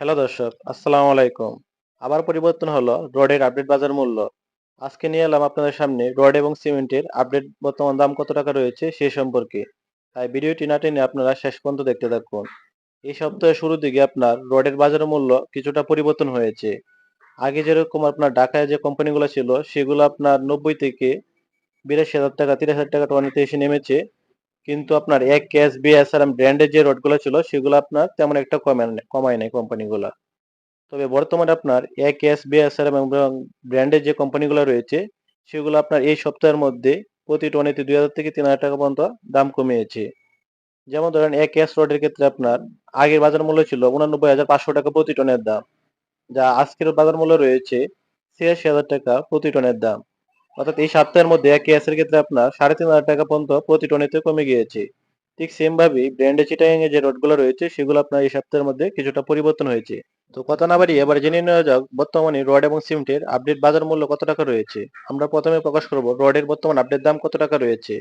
Hello দর্শক, আসসালামু আলাইকুম। আবার পরিবর্তন হলো রডের আপডেট বাজার মূল্য। আজকে নিয়ে এলাম আপনাদের সামনে রড এবং সিমেন্টের আপডেট বর্তমান দাম কত টাকা রয়েছে সে সম্পর্কে। তাই ভিডিওটি না টেনে আপনারা শেষ পর্যন্ত দেখতে থাকুন। এই সপ্তাহের শুরুর দিকে আপনার রডের বাজার মূল্য কিছুটা পরিবর্তন হয়েছে। আগে যেরকম আপনার ঢাকায় যে কোম্পানিগুলো ছিল, সেগুলো আপনার নব্বই থেকে বিরাশি হাজার টাকা, তিরিশ হাজার টাকা টনিতে এসে নেমেছে। কিন্তু আপনার এক ক্যাশ বিএসআরএম ব্র্যান্ডের যে রডগুলো ছিল, সেগুলো আপনার তেমন একটা কমে কমায় নাই কোম্পানিগুলো তবে বর্তমানে আপনার এক এস বিএসআরএম এবং ব্র্যান্ডের যে কোম্পানিগুলো রয়েছে, সেগুলো আপনার এই সপ্তাহের মধ্যে প্রতি টনেতে দুই হাজার থেকে তিন হাজার টাকা পর্যন্ত দাম কমিয়েছে। যেমন ধরেন এক এস রডের ক্ষেত্রে আপনার আগের বাজার মূল্য ছিল উনানব্বই হাজার পাঁচশো টাকা প্রতি টনের দাম। যা আজকের বাজার মূল্য রয়েছে ছিয়াশি হাজার টাকা প্রতি টনের দাম। অর্থাৎ এই সপ্তাহের মধ্যে এক এর ক্ষেত্রে আপনার সাড়ে তিন হাজার টাকা পর্যন্ত প্রতি টনেতে কমে গিয়েছে। ঠিক সেম ভাবেই ব্র্যান্ডে চিটাইং যে রডগুলো রয়েছে, সেগুলো আপনার এই সপ্তাহের মধ্যে কিছুটা পরিবর্তন হয়েছে। তো কথা না বাড়িয়ে এবার জেনে নেওয়া যাক, বর্তমানে রড এবং সিমেন্টের আপডেট বাজার মূল্য কত টাকা রয়েছে? আমরা প্রথমে প্রকাশ করব রডের বর্তমান আপডেট দাম কত টাকা রয়েছে?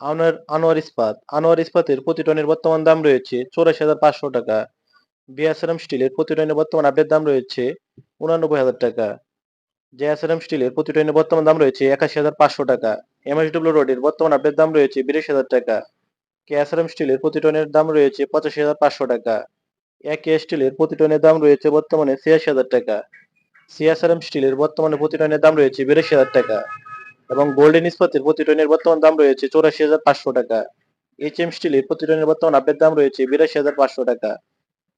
আনোয়ার আনোয়ার ইস্পাত। আনোয়ার ইস্পাতের প্রতি টনের বর্তমান দাম রয়েছে চৌরাশি হাজার পাঁচশো টাকা। বিএসআরএম স্টিলের প্রতি টনের বর্তমান আপডেট দাম রয়েছে উনানব্বই হাজার টাকা। জেএসআরএম স্টিলের প্রতি টনের বর্তমান দাম রয়েছে একাশি হাজার পাঁচশো টাকা। এমএসডব্লিউ রোডের বর্তমান আপডেট দাম রয়েছে বিরাশি হাজার টাকা। কেএসআরএম স্টিলের প্রতি টনের দাম রয়েছে পঁচাশি হাজার পাঁচশো টাকা। এক স্টিলের প্রতি টনের দাম রয়েছে বর্তমানে ছিয়াশি হাজার টাকা। সিএসআরএম স্টিলের বর্তমানে প্রতি টনের দাম রয়েছে বিরাশি হাজার টাকা। এবং গোল্ডেন ইস্পাতের প্রতি টনের বর্তমান দাম রয়েছে চৌরাশি হাজার পাঁচশো টাকা। এইচ এম স্টিলের প্রতি টনের বর্তমান আপডেট দাম রয়েছে বিরাশি হাজার পাঁচশো টাকা।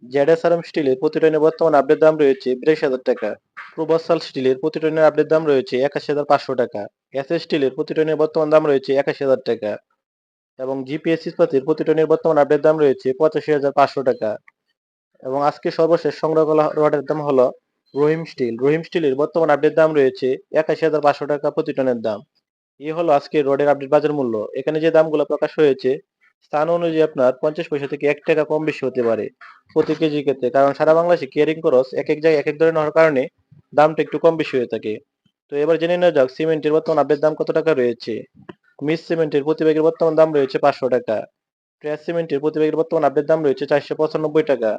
জেডএসআরএম স্টিলের প্রতি টনের বর্তমান আপডেট দাম রয়েছে বিরাশি হাজার টাকা। প্রবাসাল স্টিলের প্রতি টনের আপডেট দাম রয়েছে একাশি হাজার পাঁচশো টাকা। এস এস স্টিলের প্রতি টনের বর্তমান দাম রয়েছে একাশি হাজার টাকা। এবং জিপিএস ইস্পাতের প্রতি টনের বর্তমান আপডেট দাম রয়েছে পঁচাশি হাজার পাঁচশো টাকা। এবং আজকে সর্বশেষ সংগ্রহ করা রডের দাম হলো রহিম স্টিল। রহিম স্টিলের বর্তমান আপডেট দাম রয়েছে একাশি হাজার পাঁচশো টাকা প্রতি টনের দাম। এই হলো আজকে রডের আপডেট বাজার মূল্য। এখানে যে দামগুলো প্রকাশ হয়েছে স্থান অনুযায়ী আপনার পঞ্চাশ পয়সা থেকে এক টাকা কম বেশি হতে পারে প্রতি কেজি ক্ষেত্রে। কারণ সারা বাংলাদেশে কেয়ারিং খরচ এক এক জায়গায় এক এক ধরনের হওয়ার কারণে দামটা একটু কম বেশি হয়ে থাকে। তো এবার জেনে নেওয়া যাক, সিমেন্টের বর্তমান আপডেট দাম কত টাকা রয়েছে? মিস সিমেন্টের প্রতি ব্যাগের বর্তমান দাম রয়েছে পাঁচশো টাকা। ট্রেস সিমেন্টের প্রতি ব্যাগের বর্তমান আপডেট দাম রয়েছে চারশো পঁচানব্বই টাকা।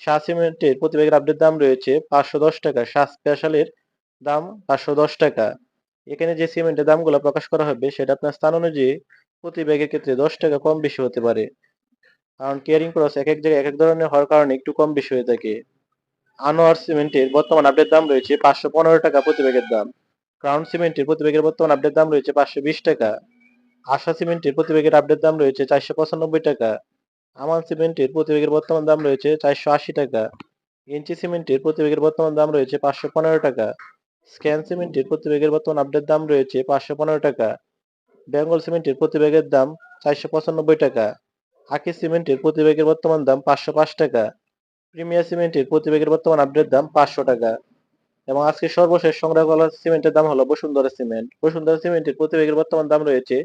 শাহ সিমেন্টের প্রতি ব্যাগের আপডেট দাম রয়েছে পাঁচশো দশ টাকা। শাহ স্পেশালের দাম পাঁচশো দশ টাকা। এখানে যে সিমেন্টের দামগুলো প্রকাশ করা হবে সেটা আপনার স্থান অনুযায়ী প্রতি ব্যাগের ক্ষেত্রে দশ টাকা কম বেশি হতে পারে। কারণ কেয়ারিং খরচ এক এক জায়গায় এক এক ধরনের হওয়ার কারণে একটু কম বেশি হয়ে থাকে। আনোয়ার সিমেন্টের বর্তমান আপডেট দাম রয়েছে পাঁচশো পনেরো টাকা প্রতি ব্যাগের দাম। ক্রাউন সিমেন্টের প্রতি ব্যাগের বর্তমান আপডেট দাম রয়েছে পাঁচশো বিশ টাকা। আশা সিমেন্টের প্রতি ব্যাগের আপডেট দাম রয়েছে চারশো পঁচানব্বই টাকা। আমান সিমেন্টের প্রতি ব্যাগের বর্তমান দাম রয়েছে চারশো আশি টাকা। ইঞ্চি সিমেন্টের প্রতি ব্যাগের বর্তমান দাম রয়েছে পাঁচশো পনেরো টাকা। স্ক্যান সিমেন্টের প্রতি ব্যাগের বর্তমান আপডেট দাম রয়েছে পাঁচশো পনেরো টাকা। বেঙ্গল সিমেন্টের প্রতি ব্যাগের দাম চারশো পঁচানব্বই টাকা। আকি সিমেন্টের প্রতি ব্যাগের বর্তমান দাম পাঁচশো পাঁচ টাকা। প্রিমিয়ার সিমেন্টের প্রতি ব্যাগের বর্তমান আপডেট দাম পাঁচশো টাকা। এবং আজকে সর্বশেষ সংগ্রহ করা সিমেন্টের দাম হলো বসুন্ধরা সিমেন্ট। বসুন্ধরা সিমেন্টের প্রতি ব্যাগের বর্তমান দাম রয়েছে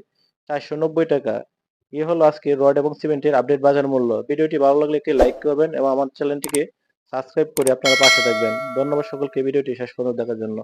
চারশো নব্বই টাকা। এ হলো আজকে রড এবং সিমেন্টের আপডেট বাজার মূল্য। ভিডিওটি ভালো লাগলে একটি লাইক করবেন এবং আমার চ্যানেলটিকে সাবস্ক্রাইব করে আপনারা পাশে থাকবেন। ধন্যবাদ সকলকে, ভিডিওটি শেষ পর্যন্ত দেখার জন্য।